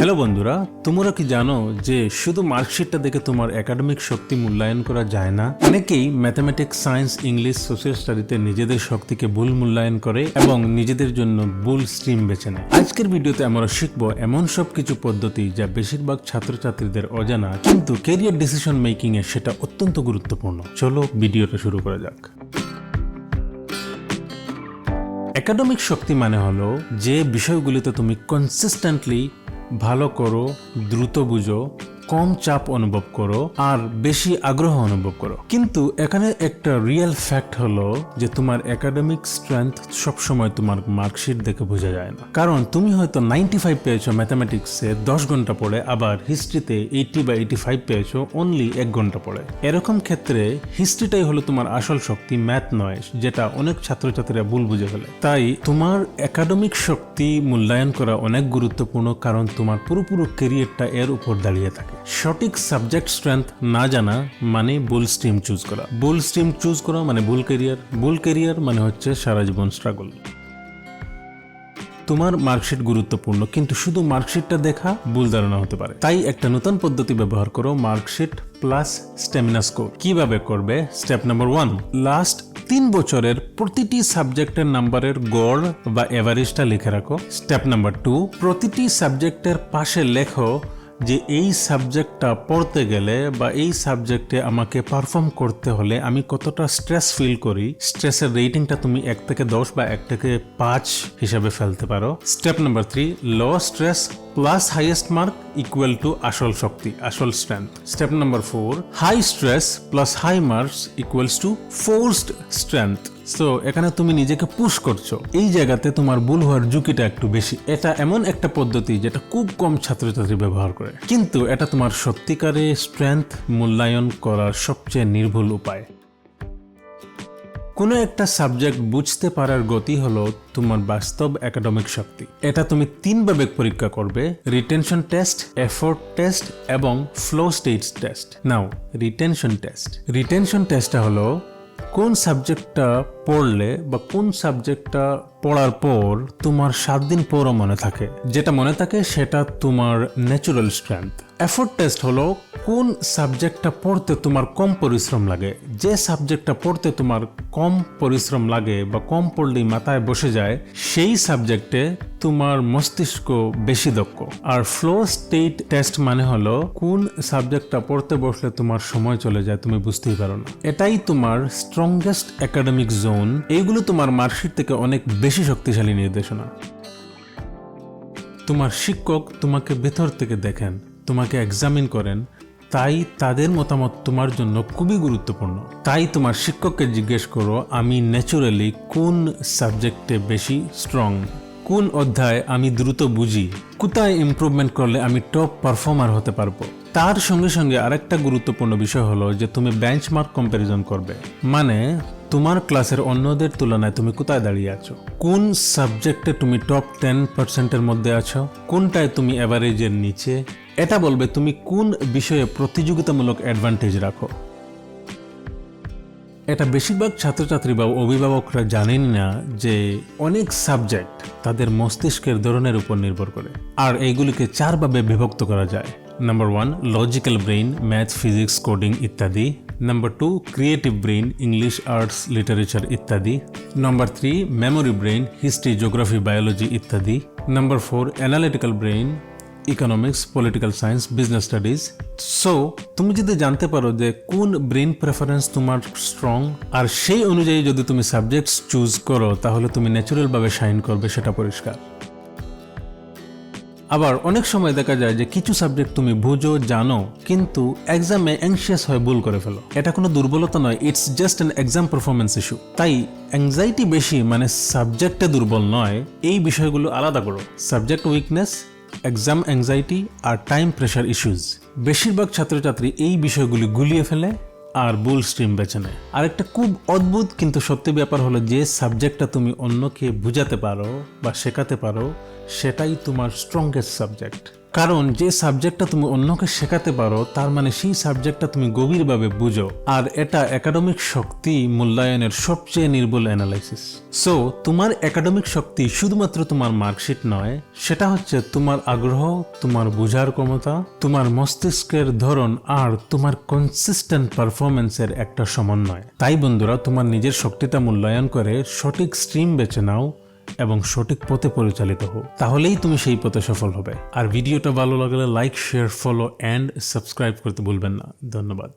Hello বন্ধুরা, তোমরা কি জানো যে শুধু মার্কশিটটা দেখে তোমার একাডেমিক শক্তি মূল্যায়ন করা যায় না? অনেকেই ম্যাথমেটিক্স সায়েন্স ইংলিশ সোশ্যাল স্টাডিতে নিজেদের শক্তিকে ভুল মূল্যায়ন করে এবং নিজেদের জন্য ভুল স্ট্রিম বেছে নেয়। আজকের ভিডিওতে আমরা শিখব এমন সব কিছু পদ্ধতি যা বেশিরভাগ ছাত্রছাত্রীদের অজানা, কিন্তু কেরিয়ার ডিসিশন মেকিং এ সেটা অত্যন্ত গুরুত্বপূর্ণ। চলো ভিডিওটা শুরু করা যাক। একাডেমিক শক্তি মানে হলো যে বিষয়গুলিতে তুমি কনসিস্টেন্টলি ভালো করো দ্রুত বুঝো। কম চাপ অনুভব করো আর বেশি আগ্রহ অনুভব করো। কিন্তু এখানে একটা রিয়েল ফ্যাক্ট হলো যে তোমার একাডেমিক স্ট্রেংথ সবসময় তোমার মার্কশিট দেখে বোঝা যায় না। কারণ তুমি হয়তো নাইনটি ফাইভ পেয়েছ ম্যাথামেটিক্সে দশ ঘণ্টা পড়ে, আবার হিস্ট্রিতে এইটি বা এইটি ফাইভ পেয়েছ অনলি এক ঘণ্টা পড়ে। এরকম ক্ষেত্রে হিস্ট্রিটাই হলো তোমার আসল শক্তি ম্যাথ নয়, যেটা অনেক ছাত্রছাত্রীরা ভুল বুঝে ফেলে। তাই তোমার একাডেমিক শক্তি মূল্যায়ন করা অনেক গুরুত্বপূর্ণ, কারণ তোমার পুরোপুরো কেরিয়ারটা এর উপর দাঁড়িয়ে থাকে। সঠিক সাবজেক্ট স্ট্রেংথ না জানা মানে ভুল স্ট্রিম চুজ করা। ভুল স্ট্রিম চুজ করা মানে ভুল কেরিয়ার ভুল কেরিয়ার মানে হচ্ছে সারা জীবন স্ট্রাগল তোমার মার্কশিট গুরুত্বপূর্ণ, কিন্তু শুধু মার্কশিটটা দেখা ভুল ধারণা হতে পারে। তাই একটা নতুন পদ্ধতি ব্যবহার করো মার্কশিট প্লাস স্টেমিনা স্কোর কীভাবে করবে? স্টেপ নাম্বার ওয়ান লাস্ট তিন বছরের প্রতিটি সাবজেক্টের নাম্বারের গড় বা এভারেজটা লিখে রাখো। স্টেপ নাম্বার টু প্রতিটি সাবজেক্টের পাশে লেখো যে এই সাবজেক্টটা পড়তে গেলে বা এই সাবজেক্টে আমাকে পারফর্ম করতে হলে আমি কতটা স্ট্রেস ফিল করি স্ট্রেসের রেটিংটা তুমি এক থেকে দশ বা এক থেকে পাঁচ হিসাবে ফেলতে পারো। Step number three low stress plus highest mark equal to আসল শক্তি, আসল strength step number four high stress plus high marks equals to forced strength so এখানে তুমি নিজেকে পুশ করছ। এই জায়গাতে তোমার ভুল হওয়ার ঝুঁকিটা একটু বেশি। এটা এমন একটা পদ্ধতি যেটা খুব কম ছাত্রছাত্রী ব্যবহার করে। কিন্তু এটা তোমার সত্যিকারে স্ট্রেংথ মূল্যায়ন করার সবচেয়ে নির্ভুল উপায়। কোনো একটা সাবজেক্ট বুঝতে পারার গতি হলো তোমার বাস্তব একাডেমিক শক্তি। এটা তুমি তিনভাবে পরীক্ষা করবে রিটেনশন টেস্ট এফোর্ট টেস্ট এবং flow stage test now retention test retention টেস্টটা হলো কোন সাবজেক্টটা পড়লে বা কোন সাবজেক্টটা পড়ার পর তোমার সাত দিন পরও মনে থাকে। যেটা মনে থাকে সেটা তোমার ন্যাচুরাল স্ট্রেংথ এফোর্ট টেস্ট হলো কোন সাবজেক্টটা পড়তে তোমার কম পরিশ্রম লাগে। যে সাবজেক্টটা পড়তে তোমার কম পরিশ্রম লাগে বা কম পড়লেই মাথায় বসে যায়, সেই সাবজেক্টে তোমার মস্তিষ্ক বেশি দক্ষ। আর ফ্লো স্টেট টেস্ট মানে হলো কোন সাবজেক্টটা পড়তে বসলে তোমার সময় চলে যায় তুমি বুঝতেই পারো না। এটাই তোমার স্ট্রংগেস্ট একাডেমিক জোন এইগুলো তোমার মার্কশিট থেকে অনেক বেশি শক্তিশালী নির্দেশনা। তোমার শিক্ষক তোমাকে ভেতর থেকে দেখেন। তোমাকে এক্সামিন করেন, তাই তাদের মতামত তোমার জন্য খুবই গুরুত্বপূর্ণ। তাই তোমার শিক্ষককে জিজ্ঞেস করো, আমি ন্যাচুরালি কোন সাবজেক্টে বেশি স্ট্রং কোন অধ্যায় আমি দ্রুত বুঝি? কোথায় ইমপ্রুভমেন্ট করলে আমি টপ পারফর্মার হতে পারব? তার সঙ্গে সঙ্গে আরেকটা গুরুত্বপূর্ণ বিষয় হলো যে, তুমি বেঞ্চমার্ক কম্প্যারিজন করবে। মানে তোমার ক্লাসের অন্যদের তুলনায় তুমি কোথায় দাঁড়িয়ে আছো? কোন সাবজেক্টে তুমি টপ টেন পার্সেন্টের মধ্যে আছো? কোনটায় তুমি অ্যাভারেজের নিচে? এটা বলবে তুমি কোন বিষয়ে প্রতিযোগিতামূলক অ্যাডভান্টেজ রাখো? এটা বেশিরভাগ ছাত্রছাত্রী বা অভিভাবকরা জানেন না যে অনেক সাবজেক্ট তাদের মস্তিষ্কের ধরনের উপর নির্ভর করে। আর এইগুলিকে চারভাবে বিভক্ত করা যায়। Number one logical brain math physics coding ইত্যাদি। Number two creative brain English arts literature ইত্যাদি number three memory brain history geography biology ইত্যাদি number four analytical brain economics political science business studies so তুমি যদি জানতে পারো যে কোন brain preference তোমার স্ট্রং আর সেই অনুযায়ী যদি তুমি সাবজেক্টস চুজ করো, তাহলে তুমি ন্যাচুরালভাবে শাইন করবে, সেটা পরিষ্কার। আবার অনেক সময় দেখা যায় যে কিছু সাবজেক্ট তুমি বুঝো, জানো, কিন্তু এক্সামে অ্যাংশিয়াস হয়ে ভুল করে ফেলো। এটা কোনো দুর্বলতা নয় it's just an exam performance issue তাই অ্যাংজাইটি বেশি মানে সাবজেক্টে দুর্বল নয়, এই বিষয়গুলো আলাদা করো। সাবজেক্ট উইকনেস এক্সাম অ্যাংজাইটি আর টাইম প্রেশার ইস্যুজ বেশিরভাগ ছাত্রছাত্রী এই বিষয়গুলি গুলিয়ে ফেলে আর বুল স্ট্রিম বেছে নেয়। আর একটা খুব অদ্ভুত কিন্তু সত্যি ব্যাপার হলো, যে সাবজেক্টটা তুমি অন্যকে বুঝাতে পারো বা শেখাতে পারো, সেটাই তোমার স্ট্রংগেস্ট সাবজেক্ট কারণ যে সাবজেক্টটা তুমি অন্যকে শেখাতে পারো, তার মানে সেই সাবজেক্টটা তুমি গভীরভাবে বুঝো। আর এটা একাডেমিক শক্তি মূল্যায়নের সবচেয়ে নির্ভুল অ্যানালাইসিস সো তোমার একাডেমিক শক্তি শুধুমাত্র তোমার মার্কশিট নয়, সেটা হচ্ছে তোমার আগ্রহ, তোমার বোঝার ক্ষমতা, তোমার মস্তিষ্কের ধরন আর তোমার কনসিস্টেন্ট পারফরমেন্সের একটা সমন্বয়। তাই বন্ধুরা, তোমার নিজের শক্তিটা মূল্যায়ন করে সঠিক স্ট্রিম বেছে নাও এবং সঠিক পথে পরিচালিত হোক, তাহলেই তুমি সেই পথে সফল হবে। আর ভিডিওটা ভালো লাগলে like share follow and subscribe করতে ভুলবেন না। ধন্যবাদ।